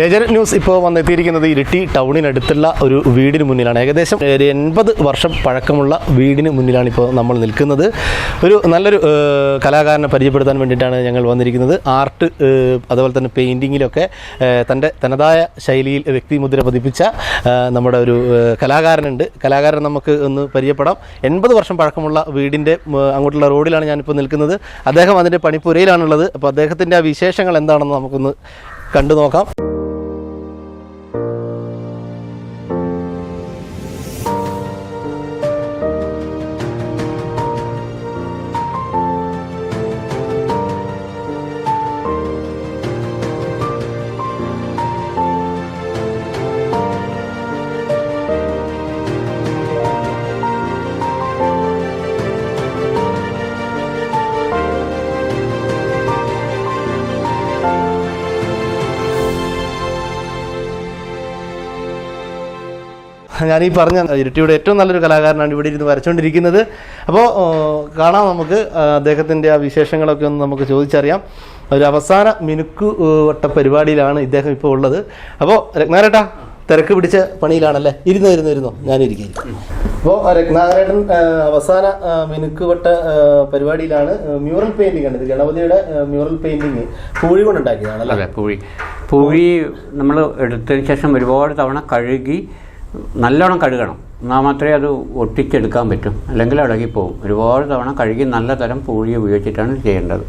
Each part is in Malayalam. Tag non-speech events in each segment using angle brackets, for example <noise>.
ഏജന്റ് ന്യൂസ് ഇപ്പോൾ വന്നെത്തിയിരിക്കുന്നത് ഇരിട്ടി ടൗണിനടുത്തുള്ള ഒരു വീടിന് മുന്നിലാണ്. ഏകദേശം ഒരു എൺപത് വർഷം പഴക്കമുള്ള വീടിന് മുന്നിലാണ് ഇപ്പോൾ നമ്മൾ നിൽക്കുന്നത്. ഒരു നല്ലൊരു കലാകാരനെ പരിചയപ്പെടുത്താൻ വേണ്ടിയിട്ടാണ് ഞങ്ങൾ വന്നിരിക്കുന്നത്. ആർട്ട് അതുപോലെ തന്നെ പെയിന്റിങ്ങിലൊക്കെ തന്റെ തനതായ ശൈലിയിൽ വ്യക്തിമുദ്ര പതിപ്പിച്ച നമ്മുടെ ഒരു കലാകാരനുണ്ട്. കലാകാരൻ നമുക്ക് ഒന്ന് പരിചയപ്പെടാം. എൺപത് വർഷം പഴക്കമുള്ള വീടിന്റെ അങ്ങോട്ടുള്ള റോഡിലാണ് ഞാനിപ്പോൾ നിൽക്കുന്നത്. അദ്ദേഹം അതിന്റെ പണിപ്പുരയിലാണുള്ളത്. അപ്പോൾ അദ്ദേഹത്തിന്റെ ആ വിശേഷങ്ങൾ എന്താണെന്ന് നമുക്കൊന്ന് കണ്ടു നോക്കാം. ഞാൻ ഈ പറഞ്ഞ ഇരട്ടിയുടെ ഏറ്റവും നല്ലൊരു കലാകാരനാണ് ഇവിടെ ഇരുന്ന് വരച്ചുകൊണ്ടിരിക്കുന്നത് അപ്പോൾ കാണാം നമുക്ക് അദ്ദേഹത്തിന്റെ ആ വിശേഷങ്ങളൊക്കെ ഒന്ന് നമുക്ക് ചോദിച്ചറിയാം. ഒരു അവസാന മിനുക്ക് വട്ട പരിപാടിയിലാണ് ഇദ്ദേഹം ഇപ്പോൾ ഉള്ളത്. അപ്പോൾ രത്നാരേട്ടാ തിരക്ക് പിടിച്ച പണിയിലാണല്ലേ? ഇരുന്ന് ഇരുന്ന് ഇരുന്നോ. ഞാനിരിക്കും അപ്പോൾ രത്നാകരേട്ടൻ അവസാന മിനുക്കുവട്ട പരിപാടിയിലാണ് മ്യൂറൽ പെയിന്റിംഗ് ആണ് ഇത് ഗണപതിയുടെ മ്യൂറൽ പെയിന്റിങ് പൂഴി കൊണ്ടുണ്ടാക്കിയതാണല്ലേ? പൂഴി. പൂഴി നമ്മൾ എടുത്തതിന് ശേഷം ഒരുപാട് തവണ കഴുകി നല്ലോണം കഴുകണം. എന്നാൽ മാത്രമേ അത് ഒട്ടിച്ചെടുക്കാൻ പറ്റും. അല്ലെങ്കിൽ അടകിപ്പോവും. ഒരുപാട് തവണ കഴുകി നല്ല തരം പൂഴി ഉപയോഗിച്ചിട്ടാണ് ചെയ്യേണ്ടത്.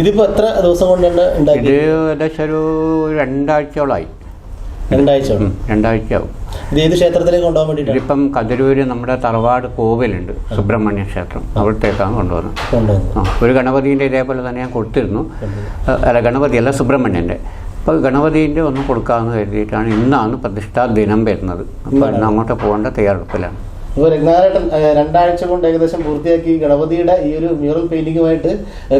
ഇതിപ്പോ എത്ര ദിവസം കൊണ്ടുണ്ട് ഉണ്ടാക്കി? ഇത് ഏകദേശം ഒരു രണ്ടാഴ്ചയോളായി. രണ്ടാഴ്ച ഉം, രണ്ടാഴ്ച ആവും ഇത് ഏത് ക്ഷേത്രത്തിലേക്ക് കൊണ്ടുപോകാൻ വേണ്ടിയിട്ടാണ്? ഇതിപ്പം കതിരൂര് നമ്മുടെ തറവാട് കോവിലുണ്ട്. സുബ്രഹ്മണ്യ ക്ഷേത്രം. അവിടത്തേക്കാണ് കൊണ്ടുവന്നത്. ഒരു ഗണപതിന്റെ ഇതേപോലെ തന്നെ ഞാൻ കൊടുത്തിരുന്നു. അല്ല ഗണപതി അല്ല സുബ്രഹ്മണ്യന്റെ. അപ്പോൾ ഗണപതിന്റെ ഒന്ന് കൊടുക്കാമെന്ന് കരുതിയിട്ടാണ് ഇന്നാണ് പ്രതിഷ്ഠാ ദിനം വരുന്നത്. അപ്പോൾ ഇന്ന് അങ്ങോട്ട് പോകേണ്ട തയ്യാറെടുപ്പിലാണ്. അപ്പോൾ രംഗനാഥേട്ടൻ രണ്ടാഴ്ച കൊണ്ട് ഏകദേശം പൂർത്തിയാക്കി ഗണപതിയുടെ ഈ ഒരു മ്യൂറൽ പെയിന്റിങ്ങുമായിട്ട്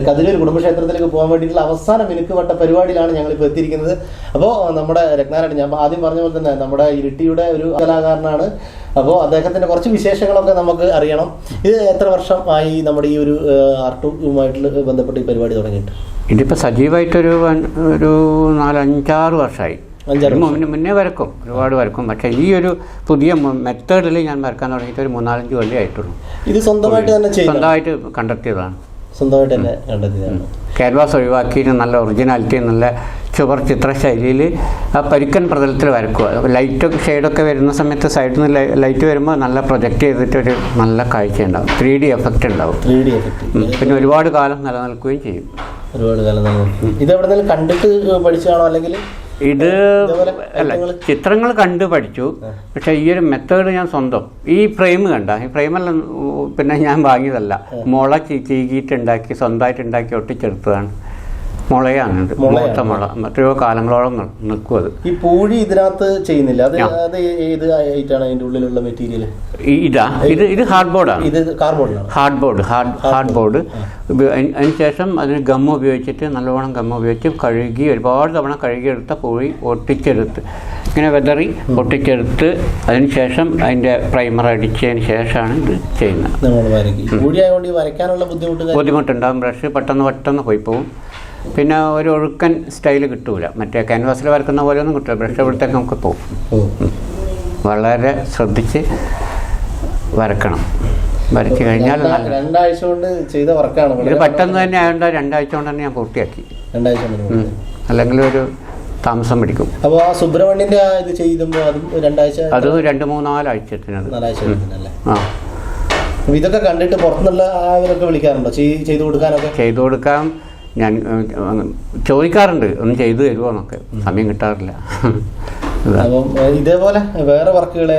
കതിരൂർ കുടുംബക്ഷേത്രത്തിലേക്ക് പോകാൻ വേണ്ടിയിട്ടുള്ള അവസാന മിനുക്ക് വട്ട പരിപാടിയിലാണ് ഞങ്ങൾ ഇപ്പോൾ എത്തിയിരിക്കുന്നത്. അപ്പോൾ നമ്മുടെ രംഗനാഥേട്ടൻ ഞാൻ ആദ്യം പറഞ്ഞ പോലെ തന്നെ നമ്മുടെ ഇരിട്ടിയുടെ ഒരു കലാകാരനാണ്. അപ്പോൾ അദ്ദേഹത്തിന്റെ കുറച്ച് വിശേഷങ്ങളൊക്കെ നമുക്ക് അറിയണം. ഇത് എത്ര വർഷം ആയി നമ്മുടെ ഈ ഒരു ആർട്ടുമായിട്ടുള്ള ആർട്ടുമായിട്ട് ബന്ധപ്പെട്ട് ഈ പരിപാടി തുടങ്ങിയിട്ട്? ഇതിപ്പോൾ സജീവമായിട്ടൊരു ഒരു നാലഞ്ചാറ് വർഷമായി മുന്നേ മുന്നേ വരക്കും ഒരുപാട് വരക്കും. പക്ഷേ ഈ ഒരു പുതിയ മെത്തേഡിൽ ഞാൻ വരക്കാൻ തുടങ്ങിയിട്ട് ഒരു മൂന്നാലഞ്ച് കൊല്ലം ആയിട്ടുള്ളൂ. ഇത് സ്വന്തമായിട്ട് തന്നെ സ്വന്തമായിട്ട് കണ്ടെത്തിയതാണ് സ്വന്തമായിട്ട് തന്നെ കണ്ടെത്തിയതാണ്. ക്യാൻവാസ് ഒഴിവാക്കി നല്ല ഒറിജിനാലിറ്റി നല്ല ചുവർ ചിത്രശൈലിയിൽ ആ പരുക്കൻ പ്രതലത്തിൽ വരക്കുക. ലൈറ്റ് ഷെയ്ഡൊക്കെ വരുന്ന സമയത്ത് സൈഡിൽ നിന്ന് ലൈറ്റ് വരുമ്പോൾ നല്ല പ്രൊജക്റ്റ് ചെയ്തിട്ട് ഒരു നല്ല കാഴ്ച ഉണ്ടാവും. ത്രീ ഡി എഫക്റ്റ് ഉണ്ടാവും. ത്രീ ഡി എഫക്റ്റ് പിന്നെ ഒരുപാട് കാലം നിലനിൽക്കുകയും ചെയ്യും. ഒരുപാട് കാലം നിലനിൽക്കും ഇത് എവിടെന്നെങ്കിലും കണ്ടിട്ട് പഠിച്ചതാണോ അല്ലെങ്കിൽ ഇത് അല്ല ചിത്രങ്ങൾ കണ്ട് പഠിച്ചു. പക്ഷെ ഈ ഒരു മെത്തേഡ് ഞാൻ സ്വന്തം. ഈ ഫ്രെയിം കണ്ട ഈ ഫ്രെയിമല്ല പിന്നെ ഞാൻ വാങ്ങിയതല്ല. മുള ചീകിയിട്ടുണ്ടാക്കി ചീകിയിട്ട് ഉണ്ടാക്കി സ്വന്തമായിട്ട് ഉണ്ടാക്കി ഒട്ടിച്ചെടുത്തതാണ്. മുളയാണ്. മുളത്ത മൂത്ത മുള. എത്രയോ കാലങ്ങളോളം നിൽക്കും അത്. ഈ പൂഴി ഇതിനകത്ത് ചെയ്യുന്നില്ല? അത് ആ. അത് ഏത് ആയിട്ടാണ് അതിന്റെ ഉള്ളിലുള്ള മെറ്റീരിയൽ ഇതാ. ഇത് ഇത് ഹാർഡ് ബോർഡാണ് ഇത് cardboard hard board hard hard board അതിനുശേഷം അതിന് ഗം ഉപയോഗിച്ചിട്ട് നല്ലവണ്ണം ഗം ഉപയോഗിച്ച് കഴുകി ഒരുപാട് തവണ കഴുകിയെടുത്ത പൂഴി ഒട്ടിച്ചെടുത്ത് ഇങ്ങനെ വെതറി ഒട്ടിച്ചെടുത്ത് അതിനുശേഷം അതിന്റെ പ്രൈമർ അടിച്ചതിന് ശേഷമാണ് ഇത് ചെയ്യുന്നത്. ബുദ്ധിമുട്ടുണ്ടാകും ബ്രഷ് പെട്ടെന്ന് പെട്ടെന്ന് പോയി പോകും പിന്നെ ഒരു ഒഴുക്കൻ സ്റ്റൈൽ കിട്ടൂല. മറ്റേ ക്യാൻവാസിൽ വരക്കുന്ന പോലെ ഒന്നും കിട്ടില്ല ബ്രഷ് എവിടത്തേക്ക് നമുക്ക് പോകും വളരെ ശ്രദ്ധിച്ച് വരക്കണം. വരച്ച് കഴിഞ്ഞാൽ രണ്ടാഴ്ച കൊണ്ട് ചെയ്ത വർക്കാണ് ഇത് പെട്ടെന്ന് തന്നെ ആയതുകൊണ്ട് രണ്ടാഴ്ച കൊണ്ട് തന്നെ ഞാൻ പൂർത്തിയാക്കി. രണ്ടാഴ്ച അല്ലെങ്കിൽ ഒരു താമസം പിടിക്കും. അപ്പോൾ ആ സുബ്രഹ്മണ്യന്റെ ഇത് ചെയ്തുമ്പോൾ അതും രണ്ടാഴ്ച അത് രണ്ട് മൂന്നാലാഴ്ചത്തിനത് ആ. ഇതൊക്കെ കണ്ടിട്ട് പുറത്തുനിന്നുള്ള ആളുകളൊക്കെ വിളിക്കാറുണ്ടോ? ചെയ്- ചെയ്തു കൊടുക്കാനൊക്കെ? ചെയ്തു കൊടുക്കാൻ ഞാൻ ചോദിക്കാറുണ്ട്. ഒന്ന് ചെയ്തു തരുമോ എന്നൊക്കെ. സമയം കിട്ടാറില്ല. <laughs> ഇതേപോലെ വേറെ വർക്കുകളെ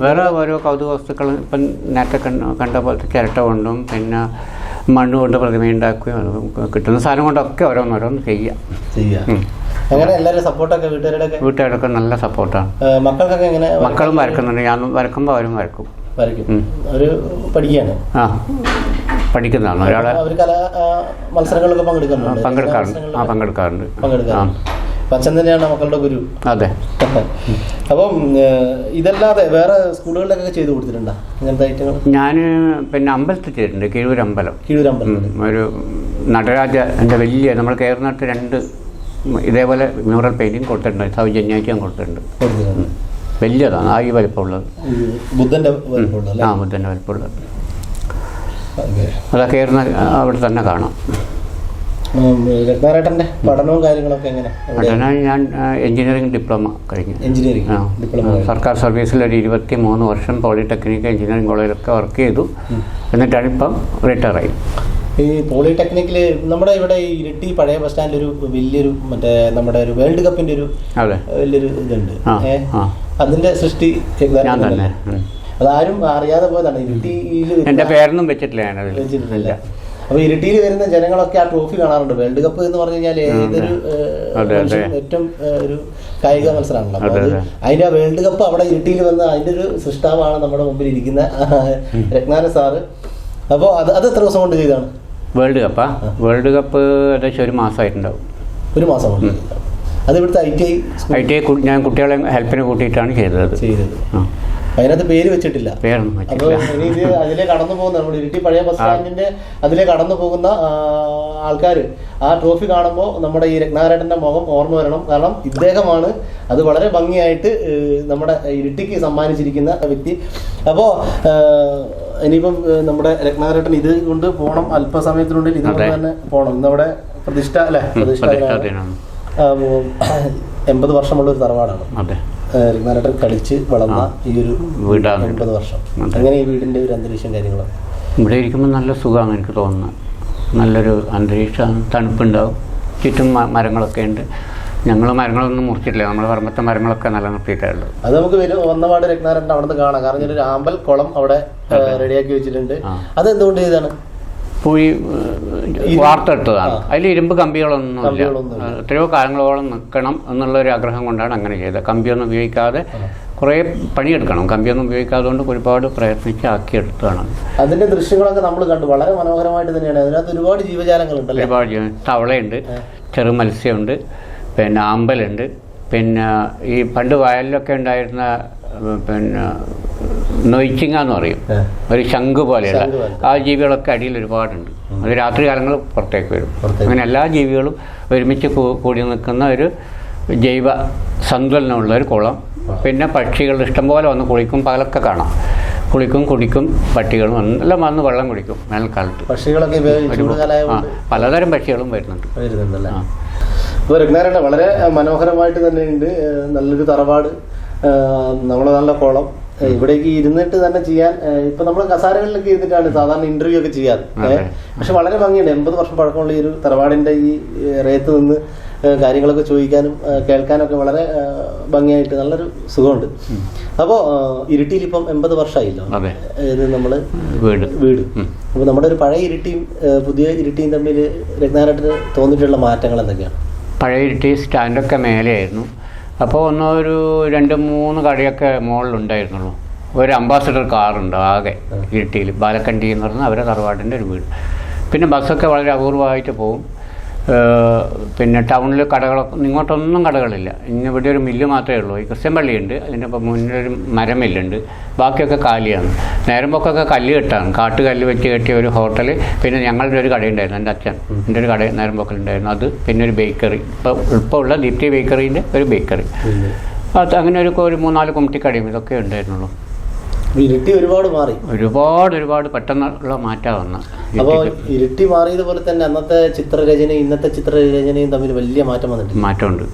വേറെ ഓരോ കൗതുക വസ്തുക്കൾ ഇപ്പം നേരത്തെ കണ്ട പോലത്തെ ചിരട്ട കൊണ്ടും പിന്നെ മണ്ണ് കൊണ്ട് പ്രതിമ ഉണ്ടാക്കുകയും കിട്ടുന്ന സാധനം കൊണ്ടൊക്കെ ഓരോന്നോരോന്ന് ചെയ്യാം. ചെയ്യാം. അങ്ങനെ എല്ലാവരും സപ്പോർട്ടൊക്കെ വീട്ടുകാരുടെ വീട്ടുകാരൊക്കെ നല്ല സപ്പോർട്ടാണ്. മക്കൾക്കൊക്കെ എങ്ങനെ മക്കളും വരക്കുന്നുണ്ട് ഞാൻ വരക്കുമ്പോൾ അവരും വരക്കും വരയ്ക്കും. അവർ പഠിക്കുകയാണ്. പഠിക്കുന്നതാണ്. ഒരാളെ അവർ കലാ മത്സരങ്ങളിലൊക്കെ പങ്കെടുക്കാറുണ്ട്. പങ്കെടുക്കാറുണ്ട്. ആ പങ്കെടുക്കാറുണ്ട്. പങ്കെടുക്കാറുണ്ട്. അച്ഛൻ തന്നെയാണ് മക്കളുടെ ഗുരു. അതെ. അപ്പം ഇതല്ലാതെ വേറെ സ്കൂളുകളിലൊക്കെ ചെയ്തു കൊടുത്തിട്ടുണ്ടോ? ഇങ്ങനത്തെ ഐറ്റങ്ങൾ? ഞാൻ പിന്നെ അമ്പലത്തിൽ ചെയ്തിട്ടുണ്ട്. കിഴൂരമ്പലം കീഴൂരമ്പലം ഉം, ഒരു നടരാജ എന്റെ വലിയ നമ്മൾ കേരളത്തിൽ രണ്ട് ഇതേപോലെ മ്യൂറൽ പെയിന്റിങ് കൊടുത്തിട്ടുണ്ട്. സൗജന്യമായിട്ട് ഞാൻ കൊടുത്തിട്ടുണ്ട്. കൊടുത്തിട്ടുണ്ട്. വലിയതാണ് ആ ഈ വലിപ്പമുള്ളത്? ആ ബുദ്ധന്റെ വലിപ്പമുള്ളത്. അതൊക്കെ ഇരുന്ന് അവിടെ തന്നെ കാണാം. പഠനവും കാര്യങ്ങളൊക്കെ എങ്ങനെ? ഉടനെ ഞാൻ എഞ്ചിനീയറിംഗ് ഡിപ്ലോമ കഴിഞ്ഞു. എഞ്ചിനീയറിംഗ് ആ. ഡിപ്ലോമ സർക്കാർ സർവീസിൽ ഒരു ഇരുപത്തി മൂന്ന് വർഷം പോളിടെക്നിക് എഞ്ചിനീയറിംഗ് കോളേജിലൊക്കെ വർക്ക് ചെയ്തു. എന്നിട്ടാണ് ഇപ്പം റിട്ടയർ ആയി ഈ പോളിടെക്നിക്കിൽ നമ്മുടെ ഇവിടെ ഈ ഇരിട്ടി പഴയ ബസ് സ്റ്റാൻഡിൽ ഒരു വലിയൊരു മറ്റേ നമ്മുടെ ഒരു വേൾഡ് കപ്പിന്റെ ഒരു വലിയൊരു ഇതുണ്ട്. അതിന്റെ സൃഷ്ടി അതാരും അറിയാതെ പോയതാണ്. ഇരിട്ടിയിൽ എന്റെ പേരൊന്നും വെച്ചിട്ടില്ല വെച്ചിട്ടില്ല. അപ്പൊ ഇരിട്ടിയിൽ വരുന്ന ജനങ്ങളൊക്കെ ആ ട്രോഫി കാണാറുണ്ട്. വേൾഡ് കപ്പ് എന്ന് പറഞ്ഞു കഴിഞ്ഞാൽ ഏതൊരു ഏറ്റവും ഒരു കായിക മത്സരമാണല്ലോ. അപ്പൊ അതെ, അത് അതെ. അതിന്റെ ആ വേൾഡ് കപ്പ് അവിടെ ഇരിട്ടിയിൽ വന്ന് അതിന്റെ ഒരു സൃഷ്ടാവാണ് നമ്മുടെ മുമ്പിൽ ഇരിക്കുന്ന രത്നാന സാറ്. അപ്പോൾ അത് അത് എത്ര ദിവസം കൊണ്ട് ചെയ്താണ്? വേൾഡ് കപ്പാ വേൾഡ് കപ്പ് ഏകദേശം ഒരു മാസമായിട്ടുണ്ടാവും. ഒരു മാസം കൊണ്ട്? അത് ഇവിടുത്തെ I T I T I ഞാൻ കുട്ടികളെ ഹെൽപ്പിന് കൂട്ടിയിട്ടാണ് ചെയ്തത്. ചെയ്തത്. അതിനകത്ത് പേര് വെച്ചിട്ടില്ല. പേരൊന്നും അപ്പൊ വെച്ചിട്ടില്ല ഇനി ഇത് അതിലെ കടന്നു പോകുന്ന നമ്മുടെ ഇരിട്ടി പഴയ ബസ് സ്റ്റാൻഡിന്റെ അതിലെ കടന്നു പോകുന്ന ആൾക്കാർ ആ ട്രോഫി കാണുമ്പോൾ നമ്മുടെ ഈ രത്നാരായണന്റെ മുഖം ഓർമ്മ വരണം. കാരണം ഇദ്ദേഹമാണ് അത് വളരെ ഭംഗിയായിട്ട് നമ്മുടെ ഇരിട്ടിക്ക് സമ്മാനിച്ചിരിക്കുന്ന വ്യക്തി. അപ്പോൾ ഇനിയിപ്പം നമ്മുടെ രത്നാകരേട്ടൻ ഇത് കൊണ്ട് പോകണം അല്പസമയത്തിനുള്ളിൽ ഇത് കൊണ്ട്. തന്നെ പോകണം അവിടെ പ്രതിഷ്ഠ അല്ലെ? പ്രതിഷ്ഠ എൺപത് വർഷമുള്ള ഒരു തറവാടാണ്. രത്നാരായണൻ കളിച്ച് വളർന്ന ഈ ഒരു വീടാണ്. എൺപത് വർഷം. അങ്ങനെ ഈ വീടിന്റെ ഒരു അന്തരീക്ഷം കാര്യങ്ങളാണ് ഇവിടെ ഇരിക്കുമ്പോൾ നല്ല സുഖമാണ് എനിക്ക് തോന്നുന്നത്. നല്ലൊരു അന്തരീക്ഷമാണ് തണുപ്പുണ്ടാവും. ചുറ്റും മരങ്ങളൊക്കെ ഉണ്ട്. ഞങ്ങൾ മരങ്ങളൊന്നും മുറിച്ചിട്ടില്ല. നമ്മൾ പറമ്പത്തെ മരങ്ങളൊക്കെ നിലനിർത്തിയിട്ടേ ഉള്ളൂ അത് നമുക്ക് വന്നപാട് രത്നാരന്റെ അവിടെ നിന്ന് കാണാം. കാരണം ഒരു ആമ്പൽ കുളം അവിടെ റെഡിയാക്കി വെച്ചിട്ടുണ്ട്. അത് എന്തുകൊണ്ട് ചെയ്താണ് പോയി വാർത്തെടുത്തതാണ് അതിൽ ഇരുമ്പ് കമ്പികളൊന്നുമില്ല. എത്രയോ കാലങ്ങളോളം നിൽക്കണം എന്നുള്ള ഒരു ആഗ്രഹം കൊണ്ടാണ് അങ്ങനെ ചെയ്തത്. കമ്പിയൊന്നും ഉപയോഗിക്കാതെ കുറേ പണിയെടുക്കണം. കമ്പിയൊന്നും ഉപയോഗിക്കാതെ കൊണ്ട് ഒരുപാട് പ്രയത്നിച്ച് ആക്കിയെടുത്തതാണ്. അതിന്റെ ദൃശ്യങ്ങളൊക്കെ നമ്മൾ കണ്ടു. വളരെ മനോഹരമായിട്ട് തന്നെയാണ്. അതിനകത്ത് ഒരുപാട് ജീവജാലങ്ങളുണ്ട് ഒരുപാട് തവളയുണ്ട്. ചെറു മത്സ്യമുണ്ട്. പിന്നെ അമ്പലുണ്ട്. പിന്നെ ഈ പണ്ട് വയലിലൊക്കെ ഉണ്ടായിരുന്ന പിന്നെ നൊയ്ച്ചിങ്ങ എന്ന് പറയും. ഒരു ശംഖ് പോലെയുള്ള. ആ ജീവികളൊക്കെ അടിയിൽ ഒരുപാടുണ്ട്. അത് രാത്രി കാലങ്ങൾ പുറത്തേക്ക് വരും. അങ്ങനെ എല്ലാ ജീവികളും ഒരുമിച്ച് കൂടി നിൽക്കുന്ന ഒരു ജൈവ സന്തുലനമുള്ള ഒരു കുളം. പിന്നെ പക്ഷികൾ ഇഷ്ടംപോലെ വന്ന് കുളിക്കും പകലൊക്കെ കാണാം. കുളിക്കും കുടിക്കും പട്ടികളും എല്ലാം വന്ന് വെള്ളം കുടിക്കും വേനൽക്കാലത്ത് പക്ഷികളൊക്കെ പലതരം പക്ഷികളും വരുന്നുണ്ട്. അപ്പോൾ രഘുനാരായണ വളരെ മനോഹരമായിട്ട് തന്നെയുണ്ട്. നല്ലൊരു തറവാട് നമ്മളെ നല്ല കുളം. ഇവിടേക്ക് ഇരുന്നിട്ട് തന്നെ ചെയ്യാൻ ഇപ്പൊ നമ്മൾ കസാരകളിലൊക്കെ ഇരുന്നിട്ടാണ് സാധാരണ ഇന്റർവ്യൂ ഒക്കെ ചെയ്യാറ്. പക്ഷെ വളരെ ഭംഗിയുണ്ട്. എൺപത് വർഷം പഴക്കമുള്ള ഈ ഒരു തറവാടിന്റെ ഈ റേത്ത് നിന്ന് കാര്യങ്ങളൊക്കെ ചോദിക്കാനും കേൾക്കാനും കേൾക്കാനൊക്കെ വളരെ ഭംഗിയായിട്ട് നല്ലൊരു സുഖമുണ്ട്. അപ്പോ ഇരുട്ടിയിൽ ഇപ്പം എൺപത് വർഷമായില്ലോ. ഇത് നമ്മൾ വീട്. അപ്പൊ നമ്മുടെ ഒരു പഴയ ഇരുട്ടിയും പുതിയ ഇരുട്ടിയും തമ്മിൽ രത്നാരട്ടിന് തോന്നിയിട്ടുള്ള മാറ്റങ്ങൾ എന്തൊക്കെയാണ്? പഴയ ഇരുട്ടി സ്റ്റാൻഡൊക്കെ മേലെയായിരുന്നു. അപ്പോൾ ഒന്ന് ഒരു രണ്ട് മൂന്ന് കടയൊക്കെ മുകളിലുണ്ടായിരുന്നുള്ളൂ ഒരു അംബാസഡർ കാറുണ്ട് ആകെ ഇരുട്ടിയിൽ. ബാലക്കണ്ടി എന്ന് പറഞ്ഞാൽ അവരെ തറവാടിന്റെ ഒരു വീട്. പിന്നെ ബസ്സൊക്കെ വളരെ അപൂർവമായിട്ട് പോകും പിന്നെ ടൗണിൽ കടകളൊക്കെ ഇങ്ങോട്ടൊന്നും കടകളില്ല. ഇന്ന് ഇവിടെ ഒരു മില്ല് മാത്രമേ ഉള്ളൂ. ഈ ക്രിസ്ത്യൻ പള്ളിയുണ്ട്. അതിന്റെ ഇപ്പം മുന്നിലൊരു മരമില്ലുണ്ട് ബാക്കിയൊക്കെ കാലിയാണ്. നേരമ്പൊക്കൊക്കെ കല്ല് കെട്ടാണ്. കാട്ടുകല്ല് വെച്ച് കെട്ടിയ ഒരു ഹോട്ടൽ പിന്നെ ഞങ്ങളുടെ ഒരു കടയുണ്ടായിരുന്നു എന്റെ അച്ഛൻ. എന്റെ ഒരു കട നേരമ്പൊക്കലുണ്ടായിരുന്നു. അത് പിന്നെ ഒരു ബേക്കറി. ഇപ്പോൾ ഉള്ള ദീപ്തി ബേക്കറീന്റെ ഒരു ബേക്കറി. അത് അങ്ങനെ ഒരു ഒരു മൂന്നാൽ കടയും ഇതൊക്കെ ഉണ്ടായിരുന്നുള്ളൂ. ഇരുട്ടി ഒരുപാട് മാറി. ഒരുപാട് ഒരുപാട് പെട്ടെന്നുള്ള മാറ്റം വന്ന. അപ്പോൾ ഇരുട്ടി മാറിയതുപോലെ തന്നെ അന്നത്തെ ചിത്രരചനയും ഇന്നത്തെ ചിത്രരചനയും തമ്മിൽ വലിയ മാറ്റം വന്നിട്ടുണ്ട്. മാറ്റമുണ്ട്.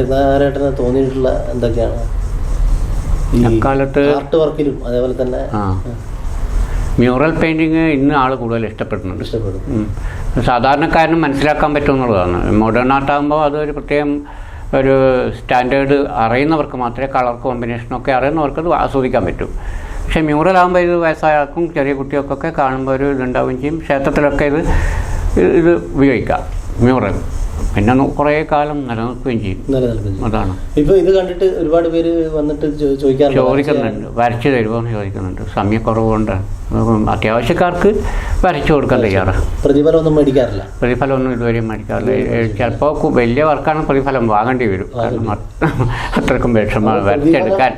രത്നാകരേട്ടന് തോന്നിയിട്ടുള്ള എന്തൊക്കെയാണ്? അക്കാലത്ത് ആർട്ട് വർക്കിലും അതേപോലെ തന്നെ മ്യൂറൽ പെയിന്റിങ് ഇന്ന് ആൾ കൂടുതൽ ഇഷ്ടപ്പെടുന്നുണ്ട്. ഇഷ്ടപ്പെടുന്നു. സാധാരണക്കാരനും മനസ്സിലാക്കാൻ പറ്റുമെന്നുള്ളതാണ്. മോഡേൺ ആർട്ടാകുമ്പോൾ അതൊരു പ്രത്യേകം ഒരു സ്റ്റാൻഡേർഡ് അറിയുന്നവർക്ക് മാത്രമേ കളർ കോമ്പിനേഷനൊക്കെ അറിയുന്നവർക്ക് അത് ആസ്വദിക്കാൻ പറ്റൂ. പക്ഷേ മ്യൂറൽ ആകുമ്പോൾ ഇത് വയസ്സായവർക്കും ചെറിയ കുട്ടികൾക്കൊക്കെ കാണുമ്പോൾ ഒരു ഇതുണ്ടാവുകയും ചെയ്യും. ക്ഷേത്രത്തിലൊക്കെ ഇത് ഇത് ഉപയോഗിക്കാം. മ്യൂറൽ പിന്നെ കുറേ കാലം നിലനിൽക്കുകയും ചെയ്യും. അതാണ്. ഇപ്പൊ ഇത് കണ്ടിട്ട് ഒരുപാട് പേര് വന്നിട്ട് ചോദിക്കുന്നുണ്ട്. വരച്ചു തരുമോ എന്ന് ചോദിക്കുന്നുണ്ട്. സമയക്കുറവ് കൊണ്ട് അപ്പം അത്യാവശ്യക്കാർക്ക് വരച്ചു കൊടുക്കാൻ തയ്യാറാണ്. പ്രതിഫലം ഒന്നും മേടിക്കാറില്ല. പ്രതിഫലമൊന്നും ഇതുവരെയും മേടിക്കാറില്ല. ചിലപ്പോൾ വലിയ വർക്കാണ് പ്രതിഫലം വാങ്ങേണ്ടി വരും. കാരണം അത്രക്കും വിഷമമാണ് വരച്ചെടുക്കാൻ.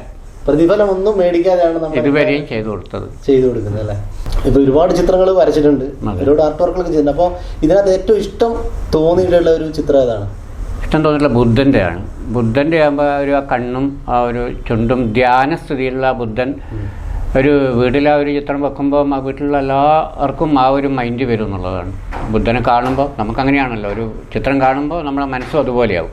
പ്രതിഫലം ഒന്നും മേടിക്കാതെയാണ് നമ്മൾ ഇതുവരെയും ചെയ്തു കൊടുത്തത്. ചെയ്തു കൊടുക്കുന്നത് അല്ലേ? ഇപ്പൊ ഒരുപാട് ചിത്രങ്ങൾ വരച്ചിട്ടുണ്ട്. ഒരുപാട് ആർട്ട് വർക്കുകളൊക്കെ ചെയ്തിട്ടുണ്ട്. അപ്പോൾ ഇതിനകത്ത് ഏറ്റവും ഇഷ്ടം തോന്നിയിട്ടുള്ള ഒരു ചിത്രം ഏതാണ്? ഇഷ്ടം തോന്നിയിട്ടുള്ള ബുദ്ധന്റെയാണ്. ബുദ്ധന്റെ ആകുമ്പോൾ ഒരു ആ കണ്ണും ആ ഒരു ചുണ്ടും ധ്യാനസ്ഥിതിയിലുള്ള ബുദ്ധൻ ഒരു വീട്ടിൽ ആ ഒരു ചിത്രം വെക്കുമ്പോൾ ആ വീട്ടിലുള്ള എല്ലാവർക്കും ആ ഒരു മൈൻഡ് വരും എന്നുള്ളതാണ്. ബുദ്ധനെ കാണുമ്പോൾ നമുക്കങ്ങനെയാണല്ലോ. ഒരു ചിത്രം കാണുമ്പോൾ നമ്മുടെ മനസ്സും അതുപോലെയാവും.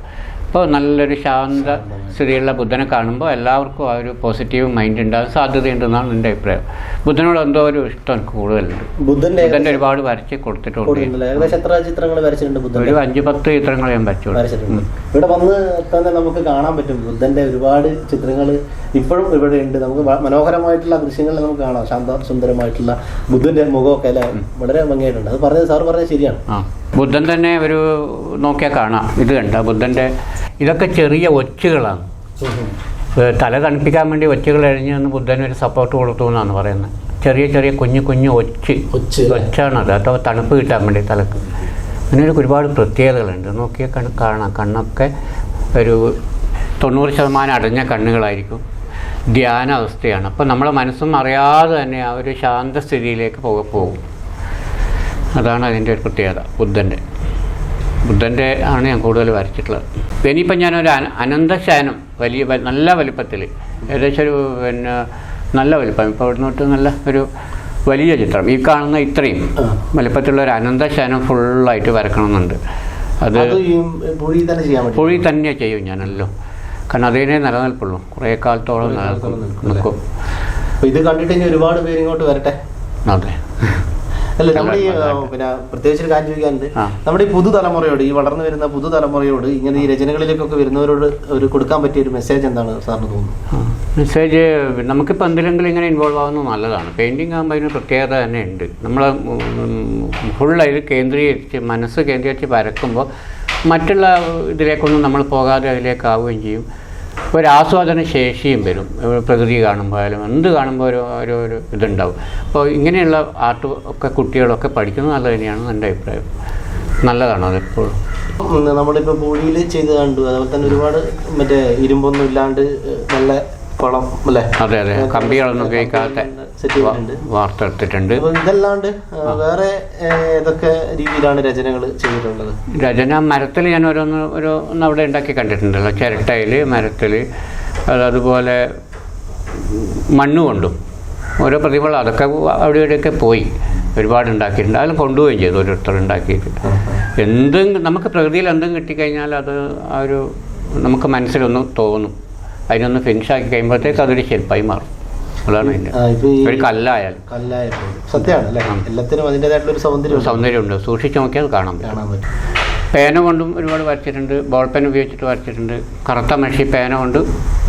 അപ്പോൾ നല്ലൊരു ശാന്ത സ്ഥിതിയുള്ള ബുദ്ധനെ കാണുമ്പോൾ എല്ലാവർക്കും ആ ഒരു പോസിറ്റീവ് മൈൻഡ് ഉണ്ടാകാൻ സാധ്യതയുണ്ടെന്നാണ് എന്റെ അഭിപ്രായം. ബുദ്ധനോട് എന്തോ ഒരു ഇഷ്ടം എനിക്ക് കൂടുതലുണ്ട് ബുദ്ധന്റെ ബുദ്ധന്റെ ഒരുപാട് വരച്ച് കൊടുത്തിട്ടുണ്ട്. കൊടുക്കുന്നുണ്ടല്ലോ. എത്ര ചിത്രങ്ങൾ വരച്ചിട്ടുണ്ട് ബുദ്ധന്റെ ഒരു അഞ്ച് പത്ത് ചിത്രങ്ങൾ ഞാൻ വരച്ചു ഇവിടെ വന്ന് തന്നെ നമുക്ക് കാണാൻ പറ്റും. ബുദ്ധന്റെ ഒരുപാട് ചിത്രങ്ങൾ ഇപ്പോഴും ഇവിടെ ഉണ്ട്. നമുക്ക് മനോഹരമായിട്ടുള്ള ദൃശ്യങ്ങൾ നമുക്ക് കാണാം. ശാന്ത സുന്ദരമായിട്ടുള്ള ബുദ്ധന്റെ മുഖമൊക്കെ അല്ലെ? വളരെ ഭംഗിയായിട്ടുണ്ട്. അത് പറഞ്ഞത് സാർ പറഞ്ഞത് ശരിയാണ്. ബുദ്ധൻ തന്നെ ഒരു നോക്കിയാൽ കാണാം. ഇത് കണ്ട ബുദ്ധന്റെ ഇതൊക്കെ ചെറിയ ഒച്ചുകളാണ്. തല തണുപ്പിക്കാൻ വേണ്ടി ഒച്ചുകൾ എഴിഞ്ഞ് നിന്ന് ബുദ്ധൻ ഒരു സപ്പോർട്ട് കൊടുത്തു എന്നാണ് പറയുന്നത്. ചെറിയ ചെറിയ കുഞ്ഞു കുഞ്ഞു ഒച്ച്. ഒച്ച്. ഒച്ചാണത്. അതോ തണുപ്പ് കിട്ടാൻ വേണ്ടി തലക്ക്. അതിനൊരു ഒരുപാട് പ്രത്യേകതകളുണ്ട്. നോക്കിയാൽ കാണാം കണ്ണൊക്കെ ഒരു തൊണ്ണൂറ് ശതമാനം അടഞ്ഞ കണ്ണുകളായിരിക്കും. ധ്യാന അവസ്ഥയാണ് അപ്പോൾ നമ്മളെ മനസ്സും അറിയാതെ തന്നെ ആ ഒരു ശാന്തസ്ഥിതിയിലേക്ക് പോകും. അതാണ് അതിന്റെ ഒരു പ്രത്യേകത ബുദ്ധന്റെ. ബുദ്ധന്റെ ആണ് ഞാൻ കൂടുതൽ വരച്ചിട്ടുള്ളത്. ഇനിയിപ്പം ഞാനൊരു അന അനന്തശയനം വലിയ നല്ല വലിപ്പത്തിൽ ഏകദേശം ഒരു പിന്നെ നല്ല വലിപ്പം. ഇപ്പോൾ ഇവിടെ തൊട്ട് നല്ല ഒരു വലിയ ചിത്രം. ഈ കാണുന്ന ഇത്രയും. വലിപ്പത്തിലുള്ള ഒരു അനന്തശയനം ഫുള്ളായിട്ട് വരക്കണമെന്നുണ്ട്. അത് പുഴി തന്നെ പൊഴി ചെയ്യും ഞാനല്ലോ. കാരണം അതിനെ നിലനിൽപ്പുള്ളൂ. കുറേ കാലത്തോളം നിലനിൽക്കും. നിൽക്കും ഇത് കണ്ടിട്ട് ഇനി ഒരുപാട് പേര് ഇങ്ങോട്ട് വരട്ടെ? അതെ. അല്ല നമ്മുടെ ഈ പിന്നെ പ്രത്യേകിച്ച് ഒരു കാര്യം ചോദിക്കാനുണ്ട്. നമ്മുടെ ഈ പുതുതലമുറയോട് ഈ വളർന്നു വരുന്ന പുതുതലമുറയോട് ഇങ്ങനെ ഈ രചനകളിലേക്കൊക്കെ വരുന്നവരോട് ഒരു കൊടുക്കാൻ പറ്റിയ ഒരു മെസ്സേജ് എന്താണ് സാറിന് തോന്നുന്നത്? മെസ്സേജ് നമുക്കിപ്പോൾ എന്തിലെങ്കിലും ഇങ്ങനെ ഇൻവോൾവ് ആവുന്നത് നല്ലതാണ്. പെയിന്റിങ് ആകുമ്പോൾ അതിന് പ്രത്യേകത തന്നെ ഉണ്ട്. നമ്മൾ ഫുൾ അതിൽ കേന്ദ്രീകരിച്ച് മനസ്സ് കേന്ദ്രീകരിച്ച് വരക്കുമ്പോൾ മറ്റുള്ള ഇതിലേക്കൊന്നും നമ്മൾ പോകാതെ അതിലേക്കാവുകയും ചെയ്യും. ഒരു ആസ്വാദന ശേഷിയും വരും പ്രകൃതി കാണുമ്പോൾ എന്ത് കാണുമ്പോൾ ഒരു ഒരു ഒരു ഇതുണ്ടാവും. അപ്പോൾ ഇങ്ങനെയുള്ള ആർട്ട് ഒക്കെ കുട്ടികളൊക്കെ പഠിക്കുന്നത് നല്ലത് തന്നെയാണ് എന്റെ അഭിപ്രായം. നല്ലതാണ് അതെപ്പോഴും. നമ്മളിപ്പോൾ നമ്മളിപ്പോ പൂഴിയിൽ ചെയ്ത് കണ്ടു. അതുപോലെ തന്നെ ഒരുപാട് മറ്റേ ഇരുമ്പൊന്നും ഇല്ലാണ്ട് നല്ല കുളം അല്ലേ? അതെ അതെ. കമ്പികളൊന്നും ഉപയോഗിക്കാത്ത വാർത്ത എടുത്തിട്ടുണ്ട് ഇതല്ലാണ്ട് വേറെ ഏതൊക്കെ രീതിയിലാണ് രചനകൾ ചെയ്തിട്ടുള്ളത്? രചന മരത്തിൽ ഞാൻ ഓരോന്ന് ഒരു ഒന്ന് അവിടെ ഉണ്ടാക്കി കണ്ടിട്ടുണ്ടല്ലോ. ചിരട്ടയിൽ മരത്തിൽ അതുപോലെ മണ്ണുകൊണ്ടും ഓരോ പ്രതിഭകൾ അതൊക്കെ അവിടെ ഇവിടെയൊക്കെ പോയി. ഒരുപാട് ഉണ്ടാക്കിയിട്ടുണ്ട്. അതിൽ കൊണ്ടുപോവുകയും ചെയ്തു. ഓരോരുത്തർ ഉണ്ടാക്കിയിട്ട്. എന്തും നമുക്ക് പ്രകൃതിയിൽ എന്തും കിട്ടിക്കഴിഞ്ഞാൽ അത് ആ ഒരു നമുക്ക് മനസ്സിലൊന്നും തോന്നും. അതിനൊന്ന് ഫിനിഷ് ആക്കി കഴിയുമ്പോഴത്തേക്ക് അതൊരു ശില്പമായി മാറും. അതാണ് ഒരു സത്യമാണ് അല്ലേ? എല്ലാത്തിനും അതിന്റെതായിട്ടുള്ള ഒരു സൗന്ദര്യം. സൗന്ദര്യമുണ്ട്. സൂക്ഷിച്ചു നോക്കിയാൽ കാണാൻ പറ്റും. പേന കൊണ്ടും ഒരുപാട് വരച്ചിട്ടുണ്ട്. ബോൾ പെൻ ഉപയോഗിച്ചിട്ട് വരച്ചിട്ടുണ്ട്. കറുത്ത മഷി പേന കൊണ്ട്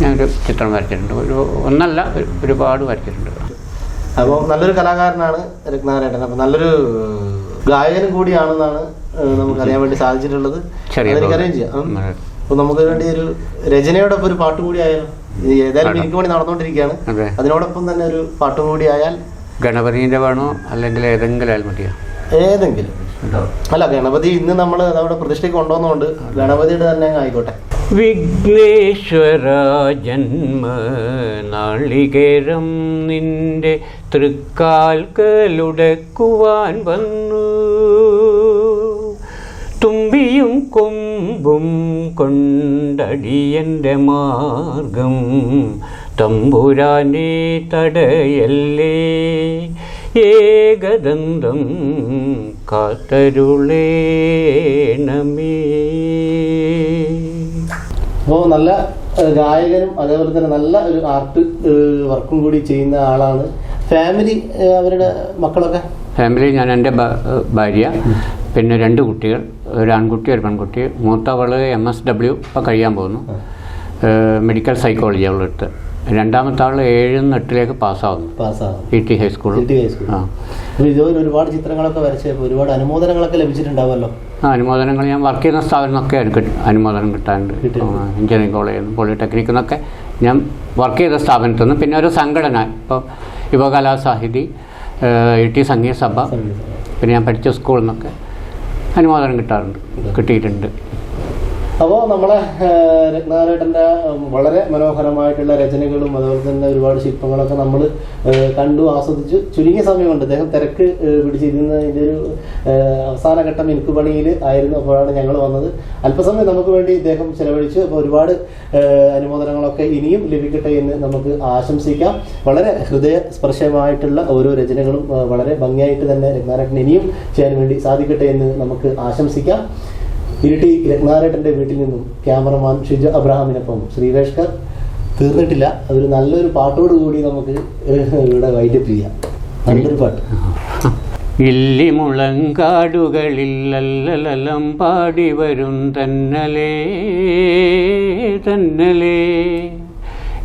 ഞാനൊരു ചിത്രം വരച്ചിട്ടുണ്ട്. ഒരു ഒന്നല്ല ഒരുപാട് വരച്ചിട്ടുണ്ട്. അപ്പോൾ നല്ലൊരു കലാകാരനാണ് രത്നാരായണൻ അപ്പം നല്ലൊരു ഗായകനും കൂടിയാണെന്നാണ് നമുക്ക് അറിയാൻ വേണ്ടി സാധിച്ചിട്ടുള്ളത്. ചെറിയ ചെയ്യാം. അപ്പോൾ നമുക്ക് വേണ്ടി ഒരു രചനയോടൊപ്പം ഒരു പാട്ട് കൂടി ആയാലും? ഇത് ഏതായാലും. എനിക്ക് വേണ്ടി നടന്നുകൊണ്ടിരിക്കുകയാണ്. അതിനോടൊപ്പം തന്നെ ഒരു പാട്ടും കൂടി ആയാൽ ഗണപതിന്റെ വേണോ അല്ലെങ്കിൽ ഏതെങ്കിലും മതിയോ ഏതെങ്കിലും. അല്ല ഗണപതി ഇന്ന് നമ്മൾ അവിടെ പ്രതിഷ്ഠയ്ക്ക് കൊണ്ടുവന്നുകൊണ്ട് ഗണപതിയുടെ തന്നെ ആയിക്കോട്ടെ. വിഘ്നേശ്വര ജന്മ നാളികേരം നിന്റെ തൃക്കാൽക്കലുടക്കുവാൻ വന്നു. തുമ്പിയും കൊമ്പും കൊണ്ടടിയന്റെ മാർഗം. തമ്പുരാനെ തടയല്ലേ? ഏകദന്തം കാത്തരുളേണമേ. അപ്പോൾ നല്ല ഗായകനും അതേപോലെ തന്നെ നല്ല ഒരു ആർട്ട് വർക്കും കൂടി ചെയ്യുന്ന ആളാണ്. ഫാമിലി അവരുടെ മക്കളൊക്കെ? ഫാമിലി ഞാൻ എന്റെ ഭാര്യ പിന്നെ രണ്ട് കുട്ടികൾ. ഒരു ആൺകുട്ടി ഒരു പെൺകുട്ടി. മൂത്തവൾ എം എസ് ഡബ്ല്യു ഇപ്പം കഴിയാൻ പോകുന്നു. മെഡിക്കൽ സൈക്കോളജി അവളെടുത്ത് രണ്ടാമത്തെ ആൾ ഏഴിന്ന് എട്ടിലേക്ക് പാസ്സാവുന്നു. E T high school. ആ. ഒരുപാട് ചിത്രങ്ങളൊക്കെ വരച്ച് ഒരുപാട് അനുമോദനങ്ങളൊക്കെ ലഭിച്ചിട്ടുണ്ടാവുമല്ലോ? ആ, അനുമോദനങ്ങൾ ഞാൻ വർക്ക് ചെയ്യുന്ന സ്ഥാപനമൊക്കെ എനിക്ക് അനുമോദനം കിട്ടാറുണ്ട് എഞ്ചിനീയറിംഗ് കോളേജിൽ നിന്ന് പോളിടെക്നിക്കിൽ നിന്നൊക്കെ ഞാൻ വർക്ക് ചെയ്ത സ്ഥാപനത്തിൽ നിന്ന് പിന്നെ ഒരു സംഘടന ഇപ്പോൾ യുവകലാ സാഹിതി ഇ ടി സംഗീത സഭ. പിന്നെ ഞാൻ പഠിച്ച സ്കൂളിൽ നിന്നൊക്കെ അനുമോദനം കിട്ടാറുണ്ട് കിട്ടിയിട്ടുണ്ട്. അപ്പോൾ നമ്മളെ രത്നാരേട്ടന്റെ വളരെ മനോഹരമായിട്ടുള്ള രചനകളും അതുപോലെ തന്നെ ഒരുപാട് ശില്പങ്ങളൊക്കെ നമ്മൾ കണ്ടു ആസ്വദിച്ചു. ചുരുങ്ങിയ സമയമുണ്ട്. അദ്ദേഹം തിരക്ക് പിടിച്ചിരുന്നതിന്റെ ഒരു അവസാന ഘട്ടം എനിക്ക് പണിയിൽ ആയിരുന്നു. അപ്പോഴാണ് ഞങ്ങൾ വന്നത്. അല്പസമയം നമുക്ക് വേണ്ടി ഇദ്ദേഹം ചെലവഴിച്ചു. അപ്പോൾ ഒരുപാട് അനുമോദനങ്ങളൊക്കെ ഇനിയും ലഭിക്കട്ടെ എന്ന് നമുക്ക് ആശംസിക്കാം. വളരെ ഹൃദയസ്പർശമായിട്ടുള്ള ഓരോ രചനകളും വളരെ ഭംഗിയായിട്ട് തന്നെ രത്നാരേട്ടൻ ഇനിയും ചെയ്യാൻ വേണ്ടി സാധിക്കട്ടെ എന്ന് നമുക്ക് ആശംസിക്കാം. ഇരിട്ടി രത്നാരേട്ടന്റെ വീട്ടിൽ നിന്നും ക്യാമറമാൻ ഷിജു അബ്രഹാമിനൊപ്പം ശ്രീരേഷ്കർ തീർന്നിട്ടില്ല. അതൊരു നല്ലൊരു പാട്ടോട് കൂടി നമുക്ക് ഇവിടെ വൈൻഡപ്പ് ചെയ്യാം. നല്ലൊരു പാട്ട്. ഇല്ലിമുളങ്കാടുകളിൽ അല്ലലലം പാടി വരും തന്നലേ തന്നലേ.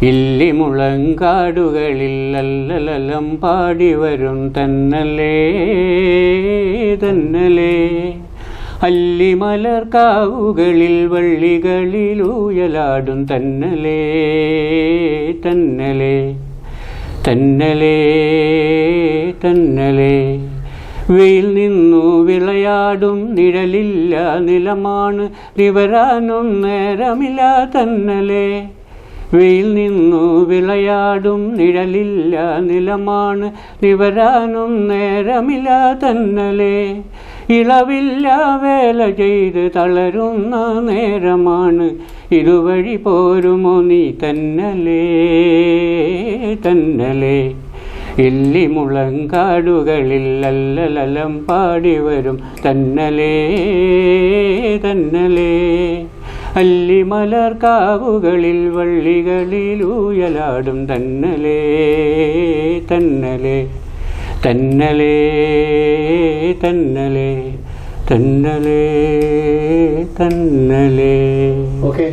ഇല്ലിമുളങ്കാടുകളിൽ അല്ലലലം പാടി വരും തന്നലേ തന്നലേ. അല്ലിമലർക്കാവുകളിൽ വള്ളികളിലൂയലാടും തന്നലേ തന്നലേ തന്നലേ തന്നലേ. വെയിൽ നിന്നു വിളയാടും നിഴലില്ല നിലമാണ് നിവരാനും നേരമില്ല തന്നലേ. വെയിൽ നിന്നു വിളയാടും നിഴലില്ല നിലമാണ് നിവരാനും നേരമില്ല തന്നലേ. ഇളവില്ല വേല ചെയ്ത് തളരുന്ന നേരമാണ്. ഇതുവഴി പോരുമോ നീ തന്നലേ തന്നലേ. ഇല്ലിമുളങ്കാടുകളിൽ അല്ലലലം പാടി വരും. തന്നലേ തന്നലേ. അല്ലി മലർക്കാവുകളിൽ വള്ളികളിലൂയലാടും തന്നലേ തന്നലേ. തന്നലേ തന്നലേ തന്നലേ തന്നലേ. ഓക്കെ